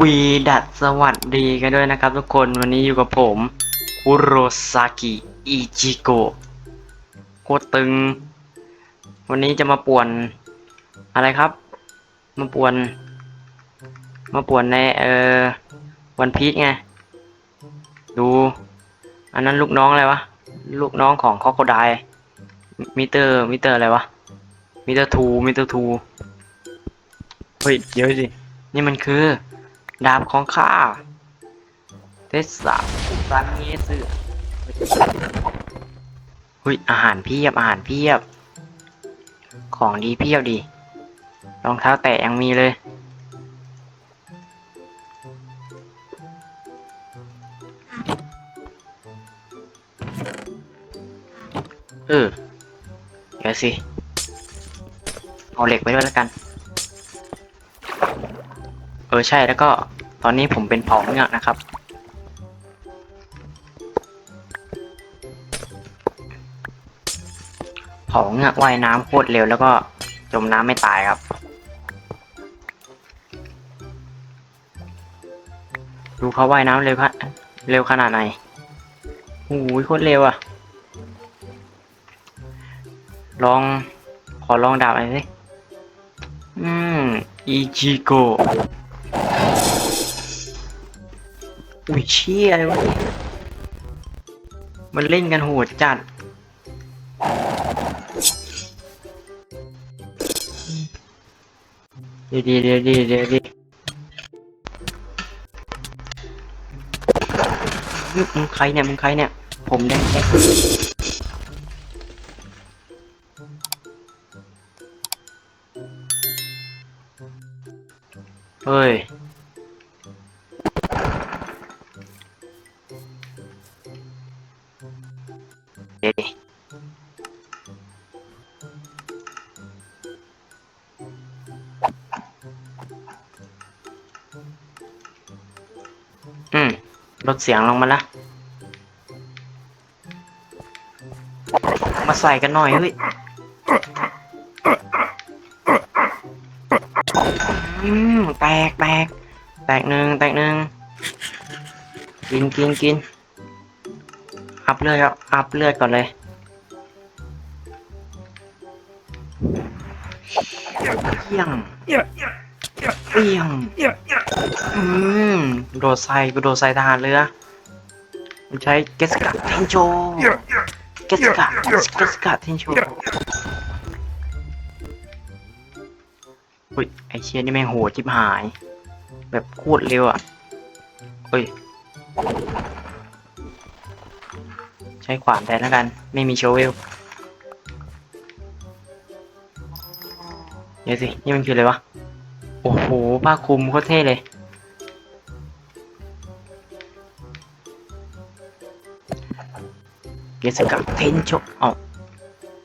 วีดัสสวัสดีกันด้วยนะครับทุกคนวันนี้อยู่กับผมคุโรซากิอิจิโกะโคตรตึง วันนี้จะมาป่วนอะไรครับ มาป่วน มาป่วนในเอ่อวันพีชไง ดู อันนั้นลูกน้องอะไรวะ ลูกน้องของคอโคไดมิเตอร์มิเตอร์อะไรวะมิเตอร์ทูมิเตอร์ทูเฮ้ยเดี๋ยวสินี่มันคือ ดาบของข้าเทสสาซันเงสือเฮ้ยอาหารเพียบอาหารเพียบ ของดีเพียบดีรองเท้าแตะยังมีเลยเออเดี๋ยวสิ เอาเหล็กไปด้วยแล้วกัน อใช่แล้วก็ตอนนี้ผมเป็นเผาเงือกนะครับ เผาเงือกว่ายน้ำโคตรเร็วแล้วก็จมน้ำไม่ตายครับ ดูเขาว่ายน้ำเร็วครับเร็วขนาดไหนโอ้ยโคตรเร็วอะลองขอลองดาบหน่อยสิอืม อีจิโก เชี่ยอะไรวะมันเล่นกันโหดจัดเดี๋ยดีเดี๋ยดีเดี๋ยดีมึงใครเนี่ยมึงใครเนี่ย ผมแดงแดงเฮ้ย เสียงลงมาละมาใส่กันหน่อยเฮ้ยอืมแตกแตกแตกหนึ่งแตกหนึ่งกินกินกินอัพเลือดครับอัพเลือดก่อนเลยเปี้ยง เปี้ยงอืมโดดใส่กูโดดใส่ทหารเรือมันใช้เกสกะเทนโชเกสกะเกสกะเทนโชอุ้ยไอเชียนี่แม่งโหดจิบหาย แบบโคตรเร็วอะเฮ้ย ใช้ขวานแทนแล้วกัน ไม่มีโชเวลเดี๋ยวสิ นี่มันคืออะไรวะ โอ้โหผ้าคลุมโคตรเท่เลย เกสกะเทนโชเอา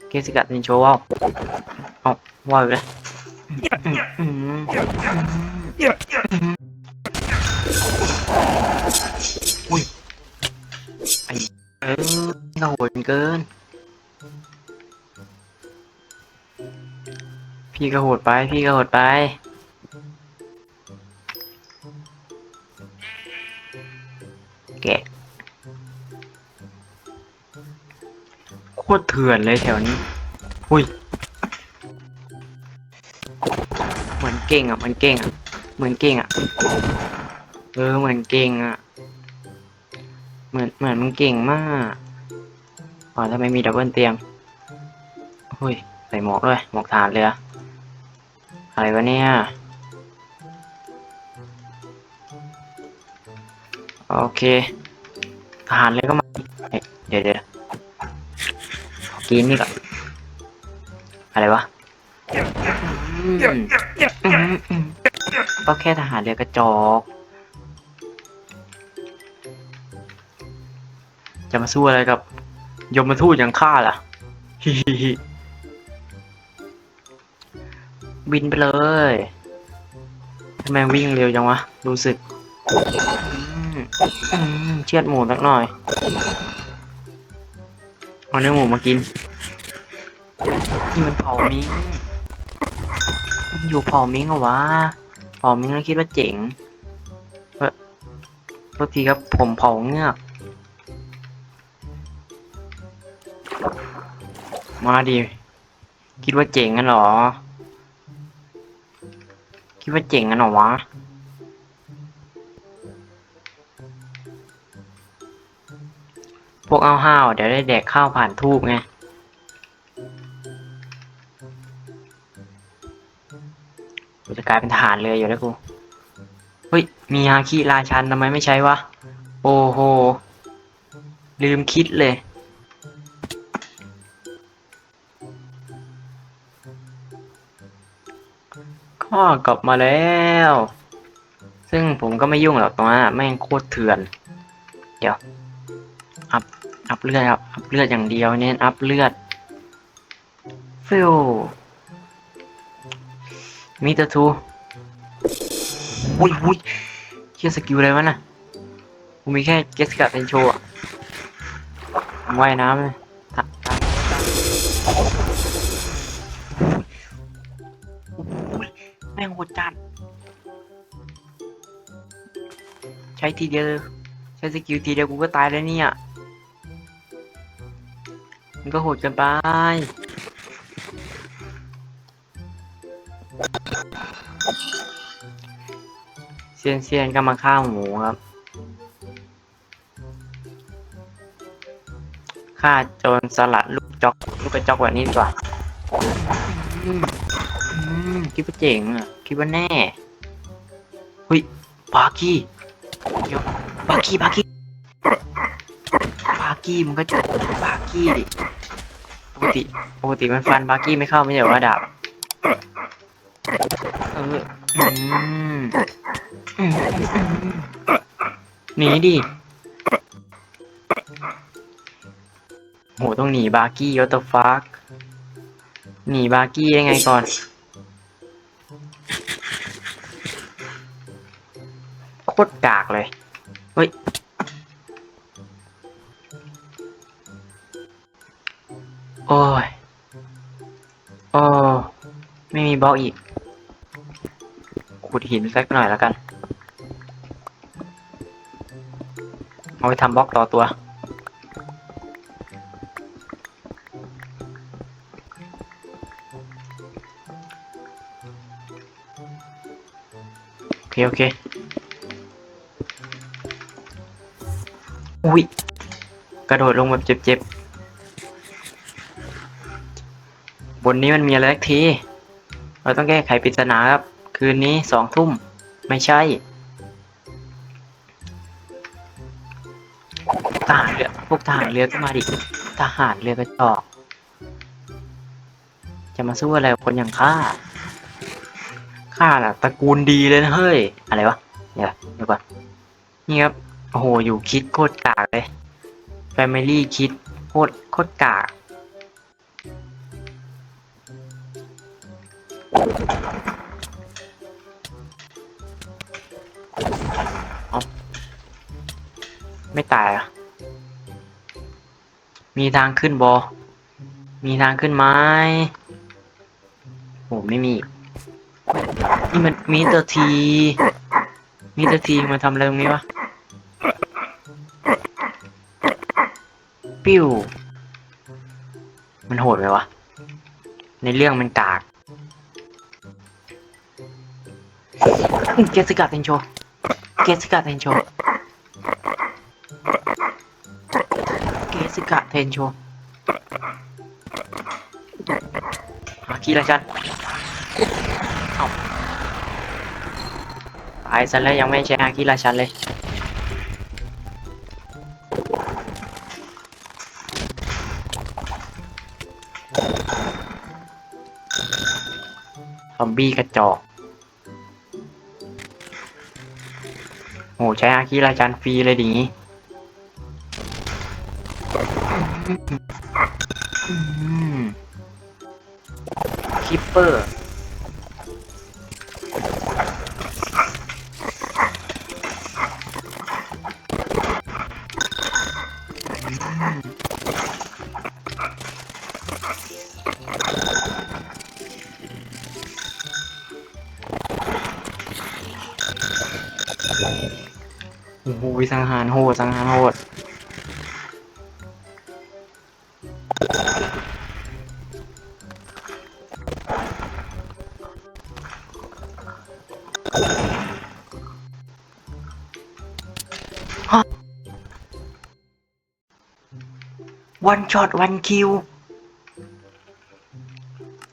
เกสกะเทนโชว้าวเอาว้าวเลยอุ้ยไอ้เออเราโหดเกิน พี่ก็โหดไป พี่ก็โหดไป ตรเถื่อนเลยแถวนี้ อุ้ย เหมือนเก่งอะ เหมือนเก่งอะ เหมือนเก่งอะ เออ เหมือนเก่งอะ เหมือน เหมือนมันเก่งมากอ๋อทำไมมีดับเบิลเตียงอุ้ย ใส่หมวกด้วย หมวกฐานเรือ อะไรวะเนี่ย โอเค ทหารเลยก็มา กินนี่ก่อนอะไรวะก็แค่ทหารเรือกระจอก จะมาสู้อะไรกับ ยมทูตอย่างข้าล่ะฮิฮิฮิบินไปเลยทำไมวิ่งเร็วจังวะ รู้สึกเชือดหมูสักหน่อย เอาเนื้อหมูมากินนี่มันเผามิงมันอยู่เผามิงเหรอวะเผามิงแล้วคิดว่าเจ๋งโทษทีครับผมเผาเงือกมาดิคิดว่าเจ๋งกันเหรอ คิดว่าเจ๋งกันเหรอวะ วกเอาห้าวเดี๋ยวได้แดกข้าวผ่านทูบไงกูจะกลายเป็นทหารเลยอยู่แล้วกู เฮ้ย มีฮาคิราชันทำไมไม่ใช้วะ โอ้โห ลืมคิดเลย ก็กลับมาแล้ว ซึ่งผมก็ไม่ยุ่งหรอกตรงนั้นแม่งโคตรเถื่อน เดี๋ยวอัพ อัพเลือดครับ อัพเลือดอย่างเดียว เน้นอัพเลือดฟิวมีตอร์ทูอุ้ยอุ้ยเชี่ยสกิลอะไรวะน่ะกูมีแค่เกสกับเทนโชอะว่ายน้ำเลยโอ้ยแม่งโหดจัดใช้ทีเดียว ใช้สกิลทีเดียวกูก็ตายแล้วเนี่ย มันก็โหดเกันไป เซียนเซียนก็มาฆ่าหมูครับ ฆ่าโจรสลัดลูกจอกลูกกระจอกแบบนี้ดีกว่าอืมอืมคิดว่าเจ๋งอะ คิดว่าแน่เฮ้ยบาร์กี้เดี๋ยวบาร์กี้บากี้ บาร์กี้มันก็จะบาร์กี้ดิปกติปกติมันฟันบาร์กี้ไม่เข้าไม่ใช่เหรอว่าดาบเออหนีดิโหต้องหนีบาร์กี้ยอตฟักหนีบาร์กี้ได้ไงก่อนโคตรกากเลย โอ้ย โอ้ ไม่มีบล็อกอีก ขุดหินสักหน่อยแล้วกัน เอาไปทำบล็อกต่อตัว โอเค โอเค อุ้ย กระโดดลงแบบเจ็บๆ บนนี้มันมีอะไรสักที เราต้องแก้ไขปริศนาครับ คืนนี้สองทุ่ม ไม่ใช่ทหารเรือพวกทหารเรือก็มาดิทหารเรือกระจอก จะมาสู้อะไรคนอย่างข้าข้าน่ะตระกูลดีเลยนะเฮ้ย อะไรวะเดี๋ยวเดี๋ยวก่อนนี่ครับ โอ้โห อยู่คิดโคตรกากเลย Family คิดโคตรโคตรกาก เอาไม่ตายอะ มีทางขึ้นบอ มีทางขึ้นไหมโหไม่มี นี่มันมีเตอร์ที มีเตอร์ทีมาทำอะไรตรงนี้วะ ปิ้ว มันโหดไหมวะ ในเรื่องมันกาก เกสกาเทนโช เกสกาเทนโช เกสกาเทนโชอาคีราชันเอาตายซะแล้วยังไม่ใช่อาคีราชันเลยซอมบี้กระจอก หใช้อาคีราชันฟรีเลยดิงี้คิปเปอร์โโอ้โหสังหารโหดสังหารโหดวันช็อตวันคิว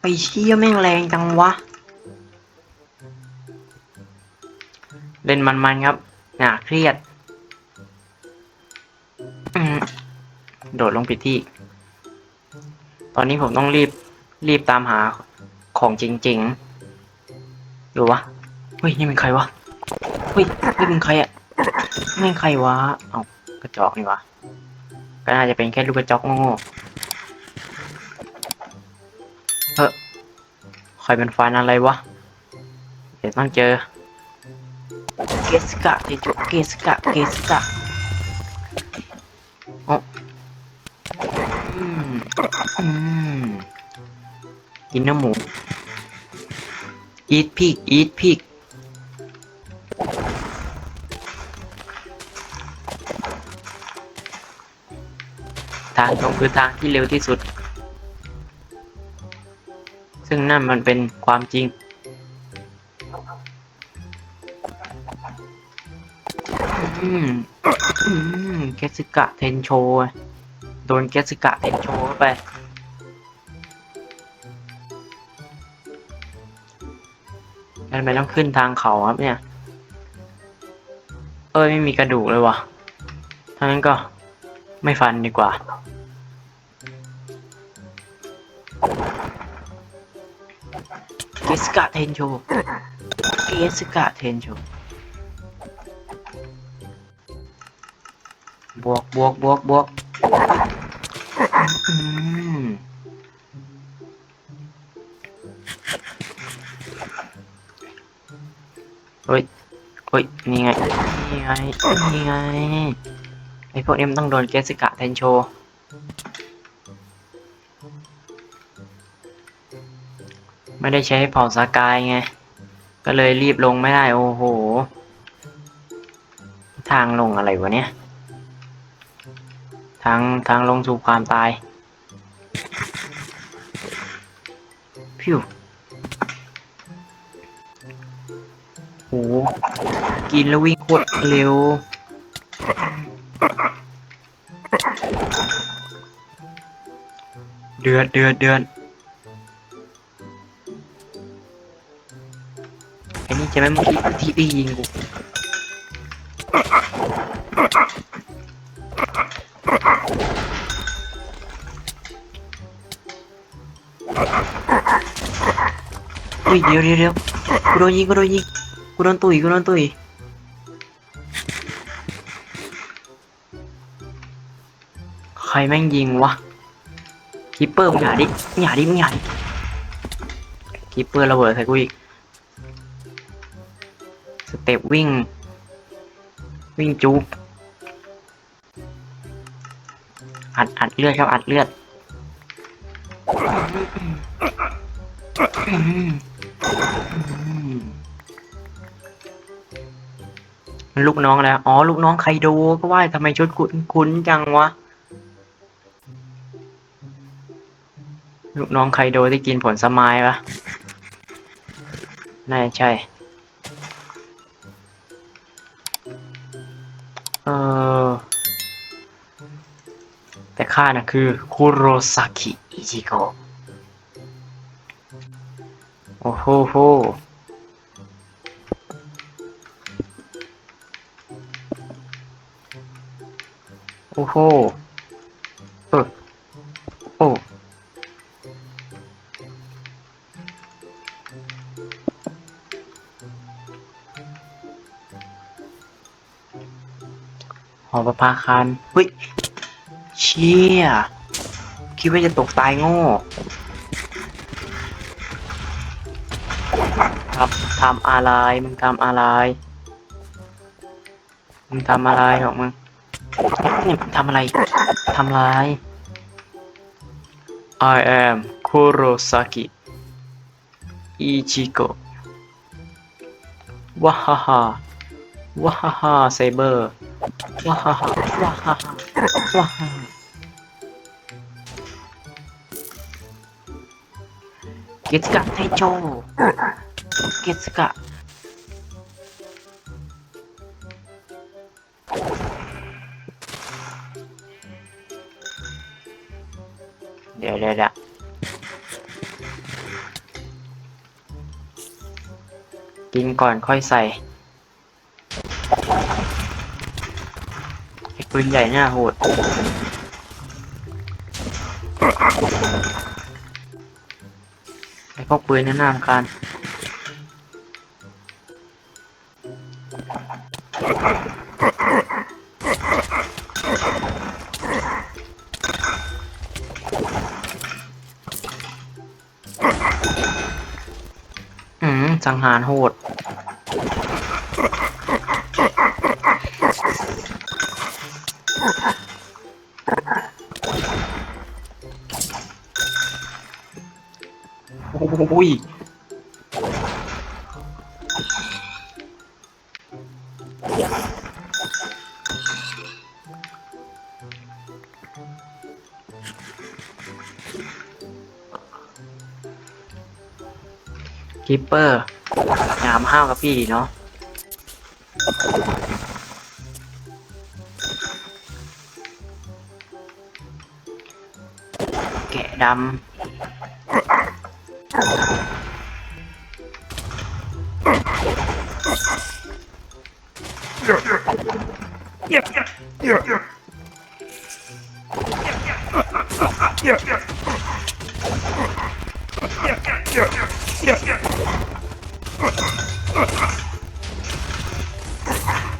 ไปเชี่ยแม่งแรงจังวะ เล่นมันๆครับ หนาเครียดโดดลงผิดที่ ตอนนี้ผมต้องรีบรีบตามหาของจริงๆอยู่วะเฮ้ยนี่เป็นใครวะเฮ้ยนี่เป็นใครอะไม่ใครวะเอากระจอกนี่วะก็น่าจะเป็นแค่ลูกกระจอกโง่ๆเฮ้ยใครเป็นฟันอะไรวะเดี๋ยวต้องเจอ กสกะเดจุเกสกะเกสกะอ๋ออืมอืมกินเนื้อหมู eat pig eat pig ทางตรงคือทางที่เร็วที่สุด ซึ่งนั่นมันเป็นความจริง สกะเทนโชโดนเกสกะเทนโชเข้าไปงั้นไมต้องขึ้นทางเขาครับเนี่ย เอ้ยไม่มีกระดูกเลยวะทั้งนั้นก็ไม่ฟันดีกว่า เกสกะเทนโช เกสกะเทนโช วกบวกบวกบวกเฮ้ยเฮ้ย นี่ไง นี่ไง นี่ไง ไอพวกนี้มันต้องโดนเกสกะแทนโช ไม่ได้ใช้เผาสกายไง ก็เลยรีบลงไม่ได้ โอ้โห ทางลงอะไรวะเนี่ย ทางทางลงสู่ความตายพิวโหกินแล้ววิ่งโคตรเร็ว เดือดเดือดเดือดไอ้นี่จะไม่มื่อกี้ที่พี่ยิงกู เฮ้ยเดี๋ยวเดี๋ยวเดี๋ยวกูโดนยิงกูโดนยิงกูโดนตุยกูโดนตุยใครแม่งยิงวะคิปเปอร์มึงอย่าดิมึงอย่าดิมึงอย่าดิคิปเปอร์ระเบิดใส่กูอีกสเต็ปวิ่ง วิ่งจูบอัดอัดเลือดครับอัดเลือด ลูกน้องแล้ว อ๋อ ลูกน้องไคโดก็ว่าทำไมชุดคุ้นคุ้นจังวะ ลูกน้องไคโดที่กินผลสมายปะน่าจะใช่ เออ แต่ข้าน่ะคือคุโรซากิ อิจิโกะ โอ้โหโหโอ้โหเออโอ้หอประภาคารเฮ้ย เชี่ย คิดว่าจะตกตายโง่ ทำอะไรมึงทำอะไรมึงทำอะไรของมึงนี่มึงทำอะไรทำอะไร I am Kurosaki Ichigo ว้าฮ่าฮ่าว้าฮ่าฮ่าไซเบอร์ว้าฮ่าฮ่าว้าฮ่าฮ่าว้าฮ่าเกสกะไทโจ เกสกะเดี๋ยวเดี๋ยวเดี๋ยวกินก่อนค่อยใส่ไอ้ปืนใหญ่หน้าโหดไอ้พวกปืนนั่นน่ารำคา สังหารโหด โอ้ยคิปเปอร์ ห้าวกับพี่ดีเนาะแกะดำ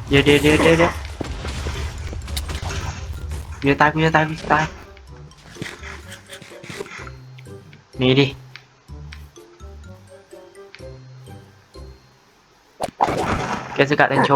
เดี๋ยวเดี๋ยวเดี๋ยวเดี๋ยวเดี๋ยวกูจะตายกูจะตายกูจะตายหนี่ดิเกสกะเตนโช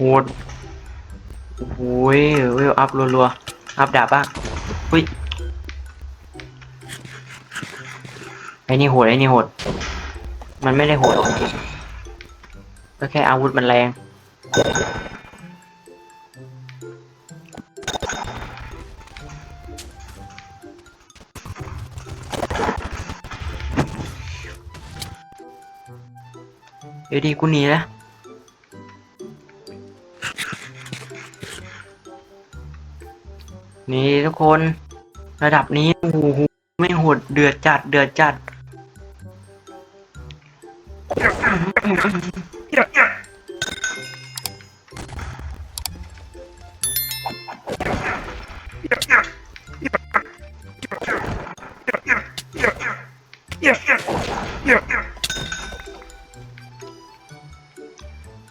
โหดโอ้ยเวลอัพรัวๆ อัพดาบบ้างอุ้ย ไอ้นี่โหด ไอ้นี่โหด มันไม่ได้โหดหรอกก็แค่อาวุธมันแรง เดี๋ยวดีกูหนีแล้ว นี่ทุกคนระดับนี้โอ้โหไม่หดเดือดจัดเดือดจัด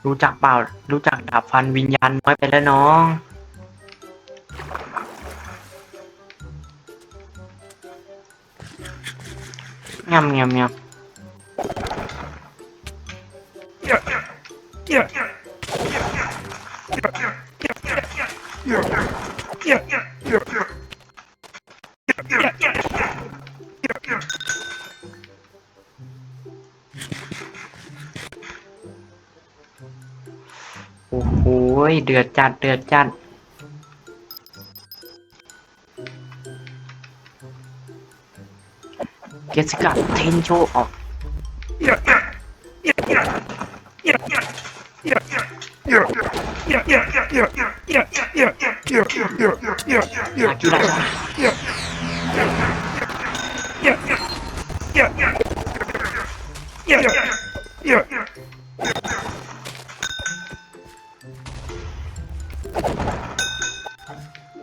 รู้จักเปล่า รู้จักดาบฟันวิญญาณน้อยไปแล้วน้อง งำงำงำโอ้โหเดือดจัด เดือดจัด เกสกะเทนโชออกอากิระ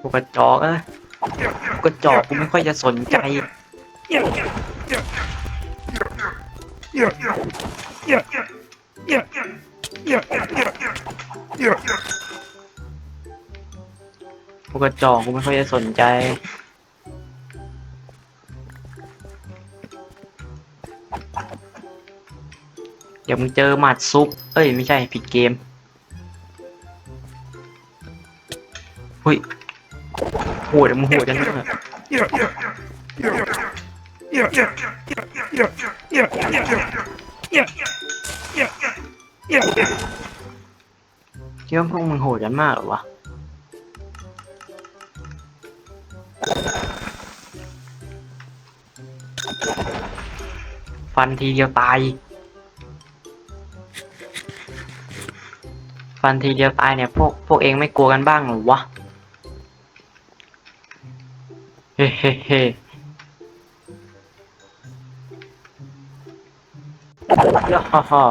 กูกระจอกเอ้ยกูกระจอกกูไม่ค่อยจะสนใจ กูกกระจอกกูไม่ค่อยจะสนใจ เดี๋ยวมึงเจอหมัดซุปเอ้ย ไม่ใช่ผิดเกมเฮ้ยโหดมึงโหดจังเลย คิดว่าพวกมึงโหดกันมากเหรอวะ ฟันทีเดียวตาย ฟันทีเดียวตายเนี่ย พวกพวกเองไม่กลัวกันบ้างเหรอวะ เฮ้เฮ้เฮ้ ย่าฮ่าฮ่า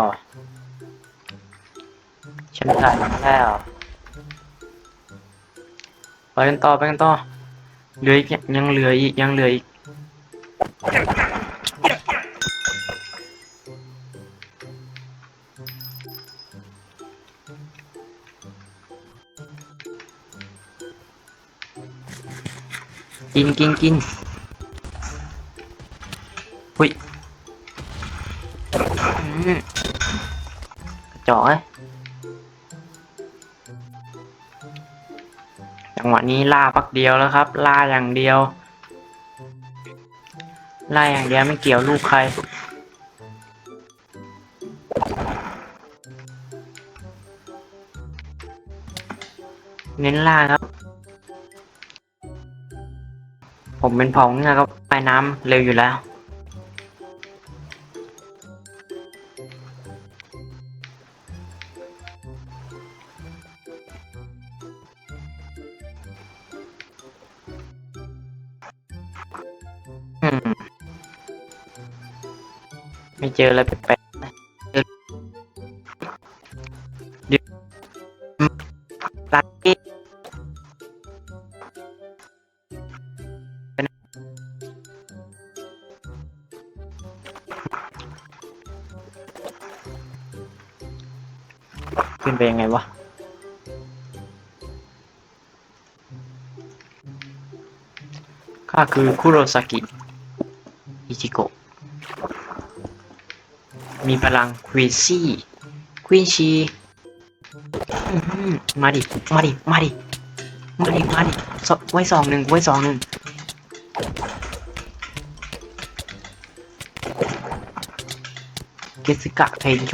ฉันถ่ายแล้วไปกันต่อไปกันต่อเหลืออีกยังเหลืออีกยังเหลืออีกกินกินกิน นี้ล่าปักเดียวแล้วครับ ล่าอย่างเดียว ล่าอย่างเดียวไม่เกี่ยวลูกใคร เน้นล่าครับ ผมเป็นผองนะครับไปน้ำเร็วอยู่แล้ว ไม่เจออะไรแปลกๆเดี๋ยวลักกี้ขึ้นไปยังไงวะข้าคือคุโรซากิ อิจิโกะ มีพลังควีซี่ควีนชีมาดิ มาดิ มาดิ มาดิ มาดิไว้สองหนึ่งไว้สองหนึ่งเกสึกะเทนโช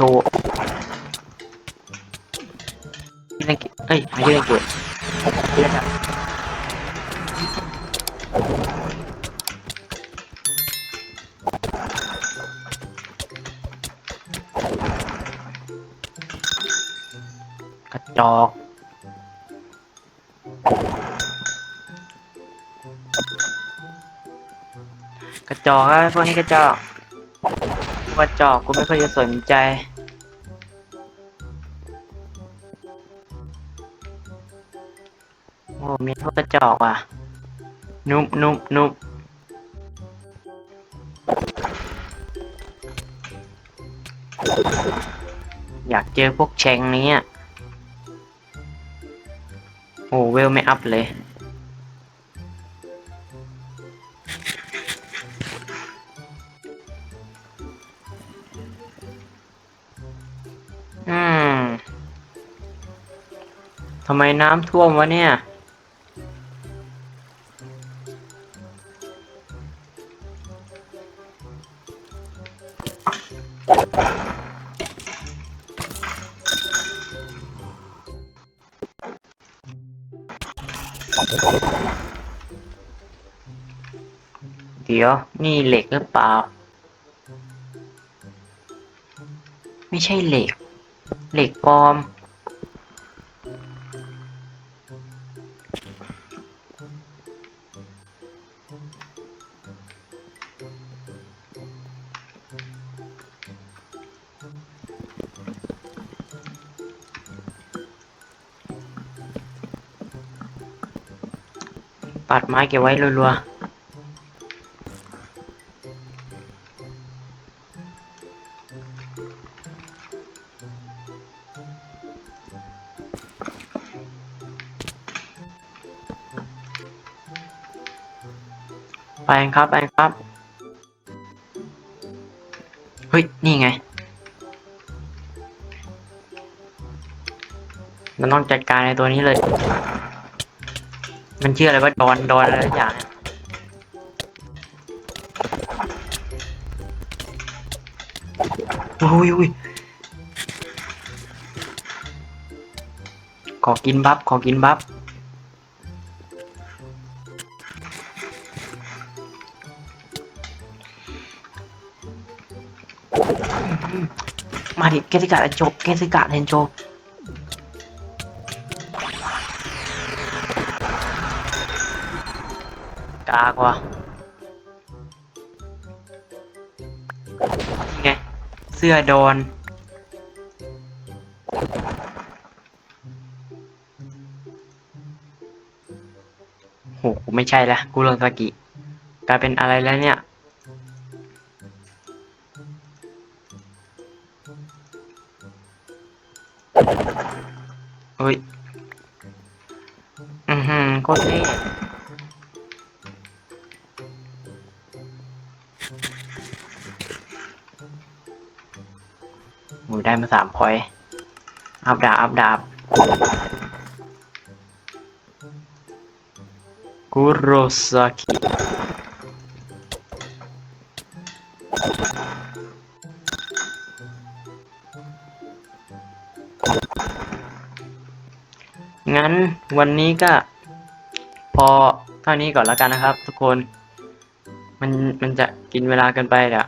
ที่นเอ้ยไม่ใช่เล่นเกิดที่นอะ จอกครับพวกนี้กระจอกกระจอกกูไม่ค่อยจะสนใจ โอ้มีพวกกระจอกว่ะ นุบนุบนุบอยากเจอพวกแชงนี้อะโอ้เวลไม่อัพเลยำไมน้ำท่วมวะเนี่ย เดี๋ยว นี่เหล็กหรือเปล่า ไม่ใช่เหล็ก เหล็กปลอม ปาดไม้เก็บไว้รัวๆ ไปครับไปครับ เฮ้ย นี่ไงเราต้องจัดการในตัวนี้เลย มันชื่ออะไรว่าดอนดอนอะไรสักอย่างเนี่ยอุ้ยอุ้ยขอกินบัฟขอกินบัฟมาดิเกติกาเอนโจเกติกาเอนโจ กากว่ะนี่ไง เสื้อโดน โหกูไม่ใช่ละ กูโรซากิกลายเป็นอะไรแล้วเนี่ย มาสามพอยอัพดาบอัพดาบกุโรซากิงั้นวันนี้ก็ พอเท่านี้ก่อนแล้วกันนะครับ ทุกคน มันมันจะกินเวลากินไปเดี๋ยว